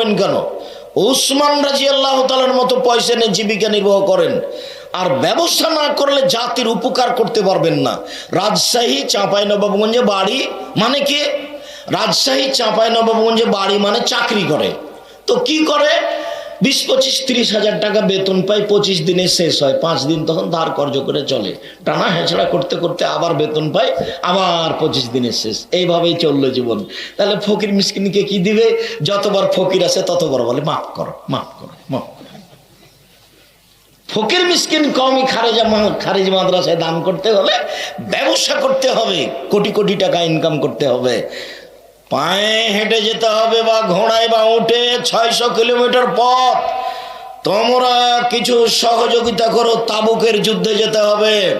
করবেন কেন? উসমান রাজি আল্লাহ তালার মতো পয়সা নিয়ে জীবিকা নির্বাহ করেন। আর ব্যবস্থা না করলে জাতির উপকার করতে পারবেন না। রাজশাহী চাঁপাই নবাবগঞ্জে বাড়ি মানে কে? রাজশাহী চাঁপাই নবাবগঞ্জে বাড়ি মানে চাকরি করে। তো কি করে? বিশ, পঁচিশ, তিরিশ হাজার টাকা বেতন পাই পঁচিশ দিনে শেষ হয়। পাঁচ দিন তখন ধার কর্য করে চলে। টানা হেঁচড়া করতে করতে আবার বেতন পাই আবার পঁচিশ দিনের শেষ। এইভাবেই চলল জীবন। তাহলে ফকির মিসকিনকে কি দিবে? যতবার ফকির আছে ততবার বলে, মাফ করো মাফ করো মাফ করো। ফকির মিসকিন কমই খারেজা খারিজ মাদ্রাসায় দান করতে হলে ব্যবসা করতে হবে। কোটি কোটি টাকা ইনকাম করতে হবে। পায়ে হেঁটে যেতে হবে বা ঘোড়ায় বা উঠে ছয়শো কিলোমিটার পথ। তোমরা কিছু সহযোগিতা করো, তাবুকের যুদ্ধে যেতে হবে।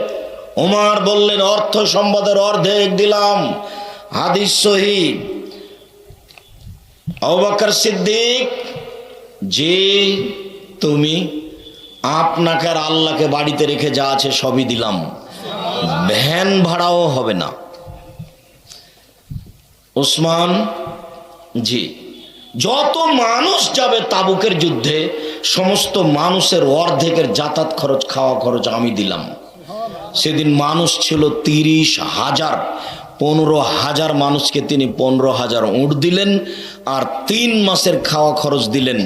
ওমার বললেন, অর্থ সম্পদের অর্ধেক দিলাম। হাদিস সহি। অবাকর সিদ্দিক, যে তুমি আপনাকে আর আল্লাহকে বাড়িতে রেখে যা আছে সবই দিলাম। ভ্যান ভাড়াও হবে না। ওসমান, জি। যত মানুষ যাবে তাবুকের যুদ্ধে, সমস্ত মানুষের অর্ধেকের যাতায়াত খরচ, খাওয়া খরচ আমি দিলাম। সেদিন মানুষ ছিল তিরিশ হাজার। পনেরো হাজার মানুষকে তিনি পনেরো হাজার উঁট দিলেন আর তিন মাসের খাওয়া খরচ দিলেন।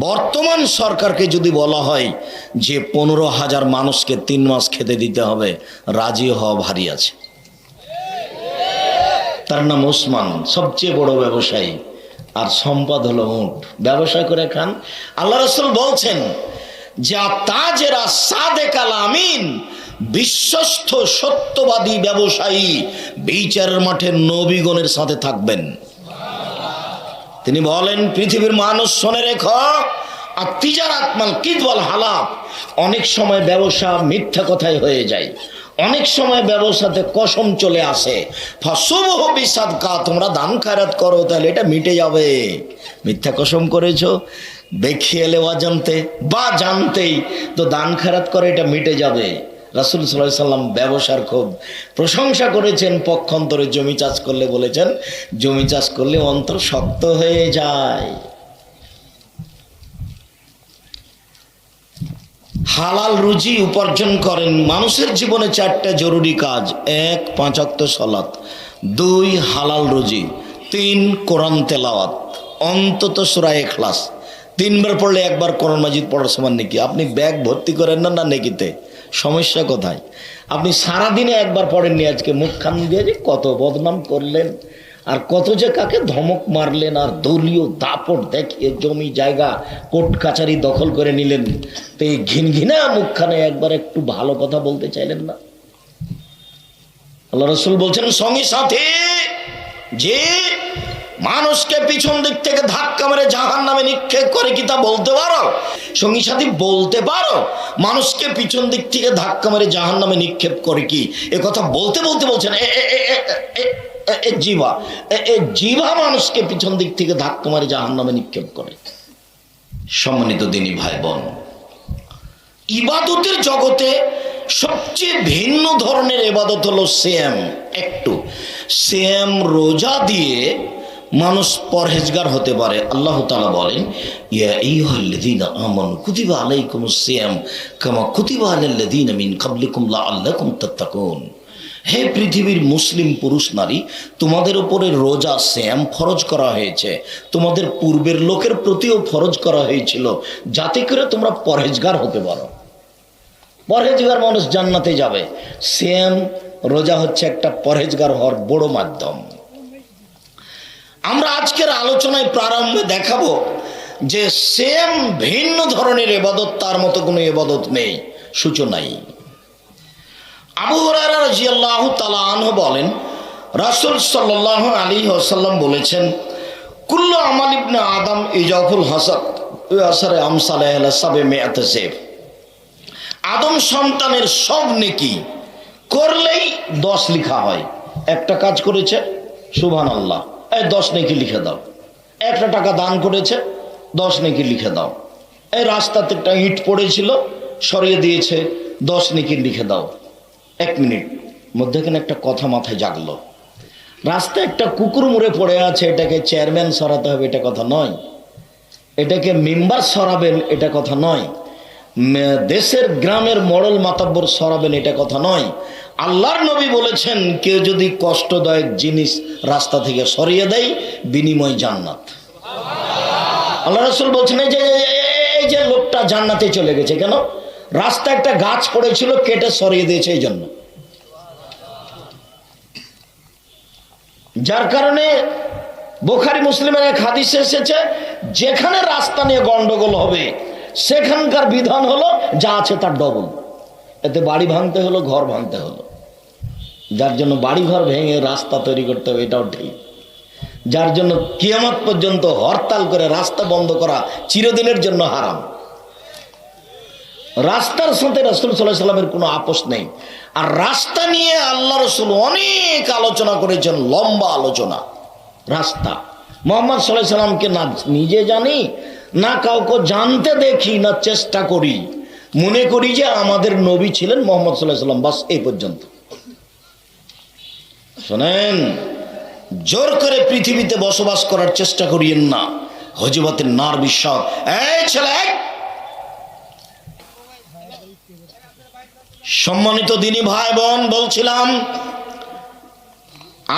বর্তমান সরকারকে যদি বলা হয় যে পনেরো হাজার মানুষকে তিন মাস খেতে দিতে হবে, রাজি হওয়া ভারী আছে। তার নাম ওসমান, সবচেয়ে বড় ব্যবসায়ী। আর সম্পদ হলো উঁট। ব্যবসা করে খান। আল্লাহ রসুল বলছেন, যা তাজেরা সাদেকাল আমিন, বিশ্বস্ত সত্যবাদী ব্যবসায়ী বিচারের মাঠে নবীগণের সাথে থাকবেন। তিনি বলেন, পৃথিবীর মানুষ শোনে রেখো, আর তিজার আত্মাল কিদবল হালাপ অনেক সময় ব্যবসা মিথ্যা কথাই হয়ে যায়। অনেক সময় ব্যবসাতে কসম চলে আসে। ফসুবহ বিসাদকা, তোমরা দান খায়রাত করো, তাহলে এটা মিটে যাবে। মিথ্যা কসম করেছ? দেখিয়ে এলে জানতে, বা জানতেই তো দান খায়রাত করে এটা মিটে যাবে। রাসুল সাল্লাম ব্যবসার খুব প্রশংসা করেছেন, পক্ষান্তরে জমি চাষ করলে বলেছেন, জমি চাষ করলে অন্তর শক্ত হয়ে যায়। হালাল রুজি উপার্জন করেন। মানুষের জীবনে চারটা জরুরি কাজ। এক পাঁচাক্ত সলাৎ দুই, হালাল রুজি। তিন, কোরআন তেলাওয়াত। অন্তত সুরায় এখলাস তিনবার পড়লে একবার কোরআন মাজিদ পড়ার সমান নাকি? আপনি ব্যাগ ভর্তি করেন না না নেকিতে? সমস্যা কোথায়? আপনি সারাদিনে একবার পড়েননি আজকে? মুখ খান দিয়ে যে কত বদনাম করলেন। আর কত যে কাকে ধমক মারলেন আর দলীয় দাপট দেখিয়ে জমি জায়গা, কোর্ট কাছারি দখল করে নিলেন। তো এই ঘিন ঘিনা মুখখানে একবার একটু ভালো কথা বলতে চাইলেন না? আল্লাহ রসুল বলছেন, সঙ্গে সাথে, যে মানুষকে পিছন দিক থেকে ধাক্কা মেরে জাহান নামে নিক্ষেপ করে কি তা বলতে পারো? সঙ্গী সাথী, বলতে পারো, মানুষকে পিছন দিক থেকে ধাক্কা মেরে জাহান নামে নিক্ষেপ করে কি? এ কথা বলতে বলতে বলছেন এ জিভা জিভা মানুষকে পিছন দিক থেকে ধাক্কা মারে জাহান নামে নিক্ষেপ করে। সম্মানিত দিনী ভাই বোন ইবাদতের জগতে সবচেয়ে ভিন্ন ধরনের ইবাদত হলো শ্যাম একটু। শ্যাম রোজা দিয়ে মানুষ পরহেজগার হতে পারে। আল্লাহ তালা বলেন আমানু কুতিবা আলাইকুমুস সিয়াম, কামা কুতিবা তাত্তাকুন। হে পৃথিবীর মুসলিম পুরুষ নারী, তোমাদের উপরে রোজা, শ্যাম ফরজ করা হয়েছে। তোমাদের পূর্বের লোকের প্রতিও ফরজ করা হয়েছিল, যাতে করে তোমরা পরহেজগার হতে পারো। পরহেজগার মানুষ জান্নাতে যাবে। শ্যাম, রোজা হচ্ছে একটা পরহেজগার হওয়ার বড় মাধ্যম। আমরা আজকের আলোচনায় প্রারম্ভে দেখাবো যে সেম ভিন্ন ধরনের এবাদত, তার মতো কোনো এবাদত নেই সূচনাই আবু হরারা রাজিয়াল্লাহু বলেন, রাসুল সাল্লাহ আলী ওসাল্লাম বলেছেন, কুল্লু আমাল ইবনে আদম ইজাফুল হাসাদ আসারে আমসালে সাবে মেয়াতে সেফ। আদম সন্তানের সব নেকি করলেই দশ লিখা হয়। একটা কাজ করেছে সুবহান আল্লাহ এই দশ নেকি লিখে দাও। একটা টাকা দান করেছে, দশ নেকি লিখে দাও। এই রাস্তাতে একটা ইট পড়েছিল, সরিয়ে দিয়েছে, দশ নেকি লিখে দাও। এক মিনিট, মধ্যেখানে একটা কথা মাথায় জাগলো। রাস্তায় একটা কুকুর মুড়ে পড়ে আছে, এটাকে চেয়ারম্যান সরাতে হবে, এটা কথা নয়। এটাকে মেম্বার সরাবেন, এটা কথা নয়। দেশের গ্রামের মডল মাতাব্বর সরাবেন, এটা কথা নয়। আল্লাহর নবী বলেছেন, কেউ যদি কষ্টদায়ক জিনিস রাস্তা থেকে সরিয়ে দেয়, বিনিময় জান্নাত। আল্লাহ রসুল বলছেন যে, এই যে লোকটা জান্নাতে চলে গেছে কেন? রাস্তা একটা গাছ পড়েছিল, কেটে সরিয়ে দিয়েছে এই জন্য। যার কারণে বোখারি মুসলিমের এক হাদিসে এসেছে, যেখানে রাস্তা নিয়ে গন্ডগোল হবে, সেখানকার বিধান হলো, যা আছে তার ডবল। এতে বাড়ি ভাঙতে হলো, ঘর ভাঙতে হলো। যার জন্য বাড়ি ঘর ভেঙে রাস্তা তৈরি করতে হবে, এটাও ঠিক। যার জন্য কিয়ামত পর্যন্ত হরতাল করে রাস্তা বন্ধ করা চিরদিনের জন্য হারাম। রাস্তার সাথে রসুল সাল্লাহ সাল্লামের কোনো আপোষ নেই। আর রাস্তা নিয়ে আল্লাহ রসুল অনেক আলোচনা করেছেন, লম্বা আলোচনা। রাস্তা। মোহাম্মদ সাল্লাহ সাল্লামকে না নিজে জানি, না কাউকে জানতে দেখি, না চেষ্টা করি। মনে করি যে আমাদের নবী ছিলেন মোহাম্মদ সাল্লাহ সাল্লাম, বাস এই পর্যন্ত। শোনেন, জোর করে পৃথিবীতে বসবাস করার চেষ্টা করিয়েন না। হজিবতের নার বিশ্বাস এই ছেলে সম্মানিত দিনী ভাই বোন, বলছিলাম,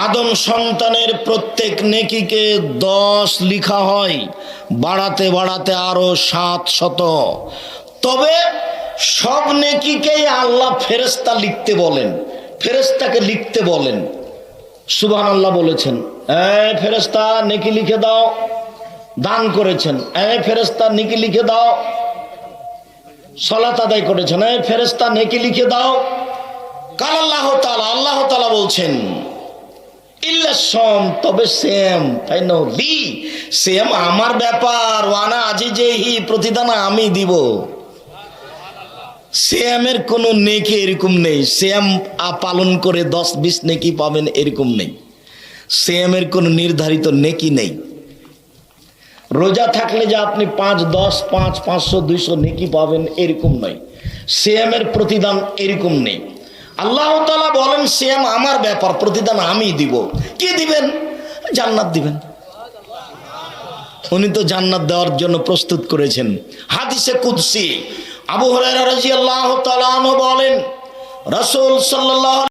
আদম সন্তানের প্রত্যেক নেকিকে দশ লিখা হয়, বাড়াতে বাড়াতে আরও সাত শত। তবে সব নেকিকেই আল্লাহ ফেরেস্তা লিখতে বলেন ফেরেস্তাকে লিখতে বলেন। সুবাহ আল্লাহ বলেছেন, এই ফেরেস্তা নেকি লিখে দাও। দান করেছেন, এই ফেরেস্তা নেকি লিখে দাও। সলাত আদায় করেছেন। এই ফেরেস্তা নেকি লিখে দাও। কাল আল্লাহ তালা আল্লাহ তালা বলছেন তবে তাই সেম আমার ব্যাপার আজি যেহি প্রতিদান আমি দিব। কোনো নেকি এরকম নেই। শ্যাম পালন করে দশ বিশ নেকি পাবেন এরকম নেই। কোনো নির্ধারিত নেকি নেই। রোজা থাকলে যে আপনি পাঁচ, দশ, পাঁচ, পাঁচশো, দুইশো নেকি পাবেন, এরকম নয়। শ্যামের প্রতিদান এরকম নেই। আল্লাহ তালা বলেন শ্যাম আমার ব্যাপার, প্রতিদান আমি দিব। কি দিবেন? জান্নাত দিবেন। উনি তো জান্নাত দেওয়ার জন্য প্রস্তুত করেছেন। হাদিসে কুদসি। আবু রাদিয়াল্লাহু তাআলা আনহু বলেন, রসুল সাল্লাল্লাহু